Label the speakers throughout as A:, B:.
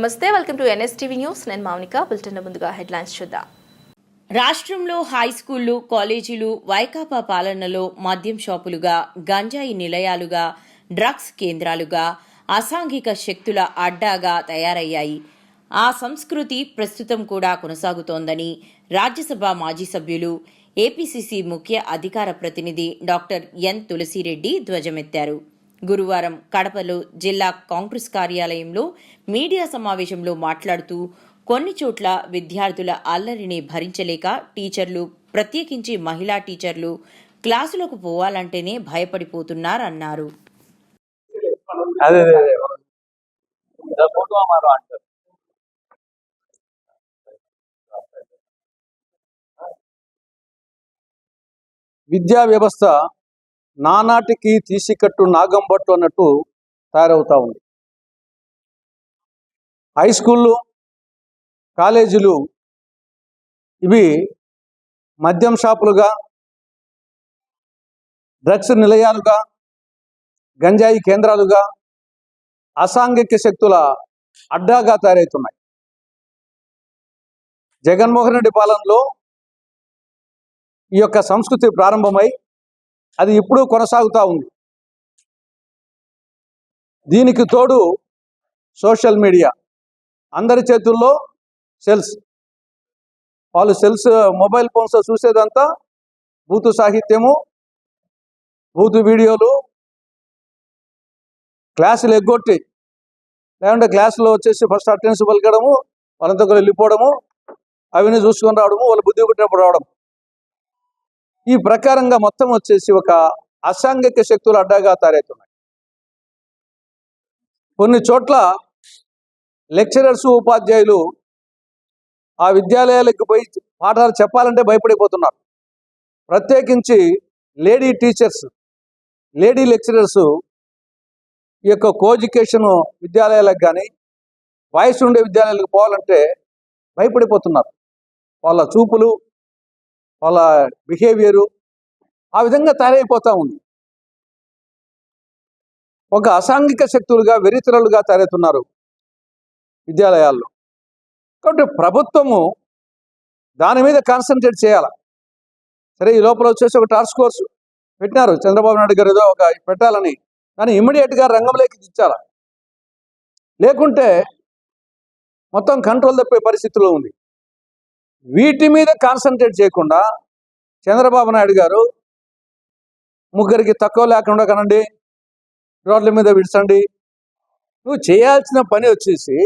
A: నమస్తే welcome to NSTV news. నేను Mounika bulletin ముందుగా హెడ్లైన్స్ చూద్దాం.
B: రాష్ట్రంలో హై స్కూళ్ళు కాలేజీలు వైకాపా పాలనలో మద్యం షాపులుగా గంజాయి నిలయాలుగా డ్రగ్స్ కేంద్రాలుగా అసాంఘిక శక్తుల అడ్డాగా తయారయ్యాయి. ఆ సంస్కృతి ప్రస్తుతం కూడా కొనసాగుతోందని రాజ్యసభ మాజీ సభ్యులు ఏపీసీసీ ముఖ్య అధికార ప్రతినిధి డాక్టర్ ఎన్ తులసిరెడ్డి ధ్వజమెత్తారు. గురువారం కడపలో జిల్లా కాంగ్రెస్ కార్యాలయంలో మీడియా సమావేశంలో మాట్లాడుతూ కొన్ని చోట్ల విద్యార్థుల అల్లరిని భరించలేక టీచర్లు ప్రత్యేకించి మహిళా టీచర్లు క్లాసులకు పోవాలంటేనే భయపడిపోతున్నారన్నారు.
C: విద్యా వ్యవస్థ నానాటికి తీసికట్టు నాగంబట్టు అన్నట్టు తయారవుతూ ఉంది. హై స్కూళ్ళు కాలేజీలు ఇవి మద్యం షాపులుగా డ్రగ్స్ నిలయాలుగా గంజాయి కేంద్రాలుగా అసాంఘిక శక్తుల అడ్డాగా తయారవుతున్నాయి. జగన్మోహన్ రెడ్డి పాలనలో ఈ యొక్క సంస్కృతి ప్రారంభమై అది ఇప్పుడు కొనసాగుతూ ఉంది. దీనికి తోడు సోషల్ మీడియా అందరి చేతుల్లో సెల్స్. వాళ్ళు సెల్స్ మొబైల్ ఫోన్స్ చూసేదంతా బూతు సాహిత్యము బూతు వీడియోలు క్లాసులు ఎగ్గొట్టి లేకుంటే క్లాసులో వచ్చేసి ఫస్ట్ అటెండెన్స్ పలకడము వాళ్ళంతా వెళ్ళిపోవడము అవన్నీ చూసుకొని రావడము వాళ్ళు బుద్ధి పుట్టినప్పుడు రావడం. ఈ ప్రకారంగా మొత్తం వచ్చేసి ఒక అసాంఘిక శక్తులు అడ్డాగా తయారవుతున్నాయి. కొన్ని చోట్ల లెక్చరర్స్ ఉపాధ్యాయులు ఆ విద్యాలయాలకు పోయి పాఠాలు చెప్పాలంటే భయపడిపోతున్నారు. ప్రత్యేకించి లేడీ టీచర్స్ లేడీ లెక్చరర్స్ ఈ యొక్క కో ఎడ్యుకేషన్ విద్యాలయాలకు కానీ వయసు ఉండే విద్యాలయాలకు పోవాలంటే భయపడిపోతున్నారు. వాళ్ళ చూపులు వాళ్ళ బిహేవియరు ఆ విధంగా తయారైపోతూ ఉంది. ఒక అసాంఘిక శక్తులుగా వెరితరులుగా తయారవుతున్నారు విద్యాలయాల్లో. కాబట్టి ప్రభుత్వము దాని మీద కాన్సన్ట్రేట్ చేయాలి. సరే ఈ లోపల వచ్చేసి ఒక టాస్క్ ఫోర్స్ పెట్టినారు. చంద్రబాబు నాయుడు గారు ఏదో ఒక పెట్టాలని. దాన్ని ఇమ్మీడియట్గా రంగంలోకి దించాల. లేకుంటే మొత్తం కంట్రోల్ తప్పే పరిస్థితిలో ఉంది. వీటి మీద కాన్సన్ట్రేట్ చేయకుండా చంద్రబాబు నాయుడు గారు ముగ్గురికి తక్కువ లేకుండా కనండి రోడ్ల మీద విడిచండి. నువ్వు చేయాల్సిన పని వచ్చేసి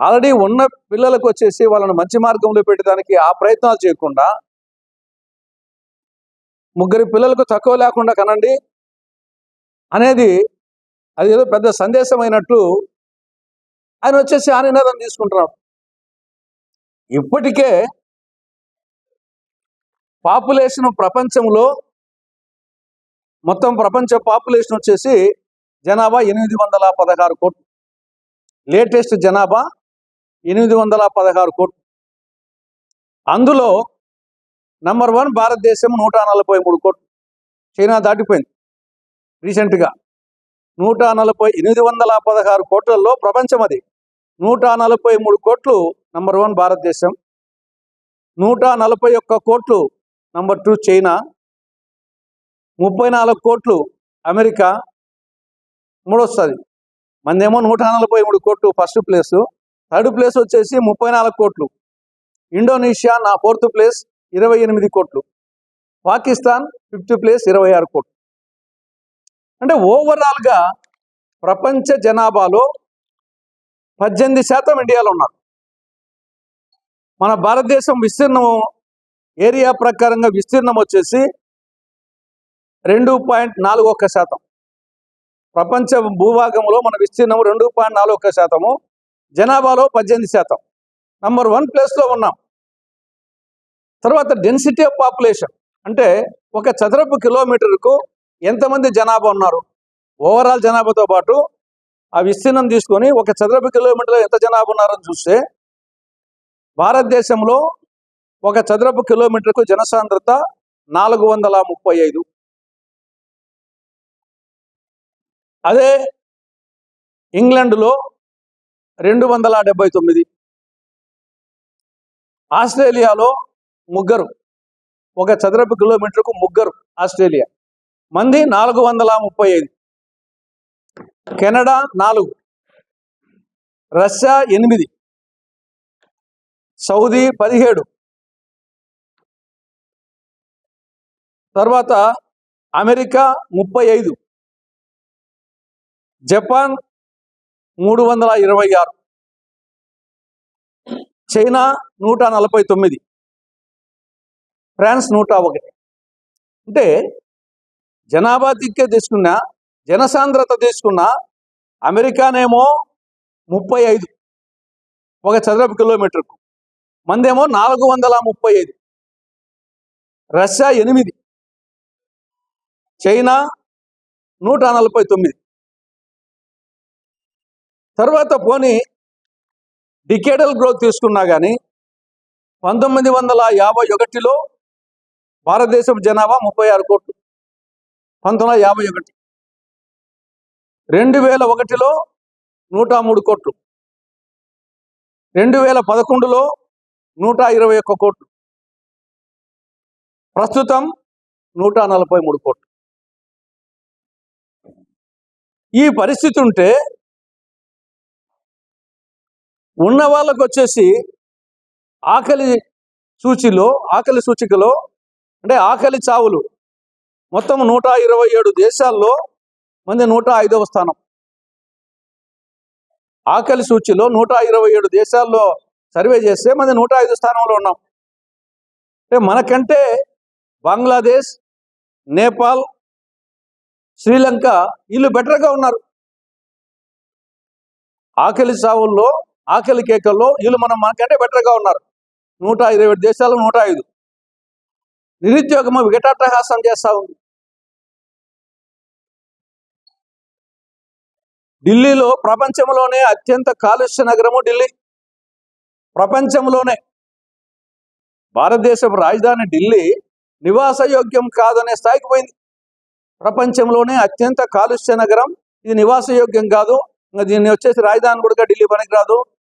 C: ఆల్రెడీ ఉన్న పిల్లలకు వచ్చేసి వాళ్ళని మంచి మార్గంలో పెట్టడానికి ఆ ప్రయత్నాలు చేయకుండా ముగ్గురి పిల్లలకు తక్కువ లేకుండా కనండి అనేది అది ఏదో పెద్ద సందేశం ఆయన వచ్చేసి ఆ నినాదం తీసుకుంటున్నాడు. ఇప్పటికే పాపులేషన్ ప్రపంచంలో మొత్తం ప్రపంచ పాపులేషన్ వచ్చేసి జనాభా ఎనిమిది వందల పదహారు కోట్లు. లేటెస్ట్ జనాభా ఎనిమిది వందల పదహారు కోట్లు. అందులో నంబర్ వన్ భారతదేశం నూట నలభై మూడు కోట్లు. చైనా దాటిపోయింది రీసెంట్గా. నూట నలభై ఎనిమిది వందల పదహారు కోట్లలో ప్రపంచం అది. నూట నలభై మూడు కోట్లు నంబర్ వన్ భారతదేశం. నూట నలభై ఒక్క కోట్లు నంబర్ టూ చైనా. ముప్పై నాలుగు కోట్లు అమెరికా. మూడొస్తుంది మందేమో నూట నలభై మూడు కోట్లు ఫస్ట్ ప్లేసు థర్డ్ ప్లేస్ వచ్చేసి ముప్పై నాలుగు కోట్లు. ఇండోనేషియా నా ఫోర్త్ ప్లేస్ ఇరవై ఎనిమిది కోట్లు. పాకిస్తాన్ ఫిఫ్త్ ప్లేస్ ఇరవై ఆరు కోట్లు. అంటే ఓవరాల్గా ప్రపంచ జనాభాలో పద్దెనిమిది శాతం ఇండియాలో ఉన్నారు. మన భారతదేశం విస్తీర్ణం ఏరియా ప్రకారంగా విస్తీర్ణం వచ్చేసి రెండు పాయింట్ నాలుగు ఒక్క శాతం. ప్రపంచ భూభాగంలో మన విస్తీర్ణం రెండు పాయింట్ నాలుగు ఒక్క శాతము. జనాభాలో పద్దెనిమిది శాతం. నంబర్ వన్ ప్లేస్లో ఉన్నాం. తర్వాత డెన్సిటీ ఆఫ్ పాపులేషన్ అంటే ఒక చదరపు కిలోమీటర్కు ఎంతమంది జనాభా ఉన్నారు? ఓవరాల్ జనాభాతో పాటు ఆ విస్తీర్ణం తీసుకొని ఒక చదరపు కిలోమీటర్లో ఎంత జనాభా ఉన్నారని చూస్తే భారతదేశంలో ఒక చదరపు కిలోమీటర్కు జనసాంద్రత నాలుగు వందల ముప్పై ఐదు. అదే ఇంగ్లాండ్లో రెండు వందల డెబ్బై తొమ్మిది. ఆస్ట్రేలియాలో ముగ్గురు ఒక చదరపు కిలోమీటర్కు ముగ్గురు ఆస్ట్రేలియా. మంది నాలుగు వందల ముప్పై ఐదు. కెనడా నాలుగు రష్యా ఎనిమిది. సౌదీ పదిహేడు. తర్వాత అమెరికా ముప్పై ఐదు. జపాన్ మూడు వందల ఇరవై ఆరు. చైనా నూట నలభై తొమ్మిది. ఫ్రాన్స్ నూట ఒకటి. అంటే జనాభా దిక్కే తీసుకున్న జనసాంద్రత తీసుకున్న అమెరికానేమో ముప్పై ఐదు. ఒక చదరపు కిలోమీటర్కు. మందేమో నాలుగు వందల ముప్పై ఐదు. రష్యా ఎనిమిది. చైనా నూట నలభై తొమ్మిది. తర్వాత పోనీ డికేడల్ గ్రోత్ తీసుకున్నా కానీ పంతొమ్మిది వందల యాభై ఒకటిలో భారతదేశం జనాభా ముప్పై ఆరు కోట్లు. పంతొమ్మిది వందల యాభై ఒకటి. రెండు వేల ఒకటిలో నూట మూడు కోట్లు. రెండు వేల పదకొండులో నూట ఇరవై ఒక్క కోట్లు. ప్రస్తుతం నూట నలభై మూడు కోట్లు. ఈ పరిస్థితి ఉంటే ఉన్న వాళ్ళకు వచ్చేసి ఆకలి సూచిలో ఆకలి సూచికలో అంటే ఆకలి చావులు. మొత్తం నూట ఇరవై ఏడు దేశాల్లో మంది నూట ఐదవ స్థానం. ఆకలి సూచిలో నూట ఇరవై ఏడు దేశాల్లో సర్వే చేస్తే మనం నూట ఐదు స్థానంలో ఉన్నాం. అంటే మనకంటే బంగ్లాదేశ్ నేపాల్ శ్రీలంక వీళ్ళు బెటర్గా ఉన్నారు. ఆకలి సావుల్లో ఆకలి కేకల్లో వీళ్ళు మనం మనకంటే బెటర్గా ఉన్నారు. నూట ఇరవై దేశాలు నూట ఐదు. నిరుద్యోగము వికటాటహాసం చేస్తూ ఉంది. ఢిల్లీలో ప్రపంచంలోనే అత్యంత కాలుష్య నగరము ఢిల్లీ. ప్రపంచంలోనే. భారతదేశపు రాజధాని ఢిల్లీ నివాసయోగ్యం కాదనే స్థాయికి పోయింది. ప్రపంచంలోనే అత్యంత కాలుష్య నగరం. ఇది నివాసయోగ్యం కాదు. ఇంకా దీన్ని వచ్చేసి రాజధాని కూడా ఢిల్లీ పనికిరాదు.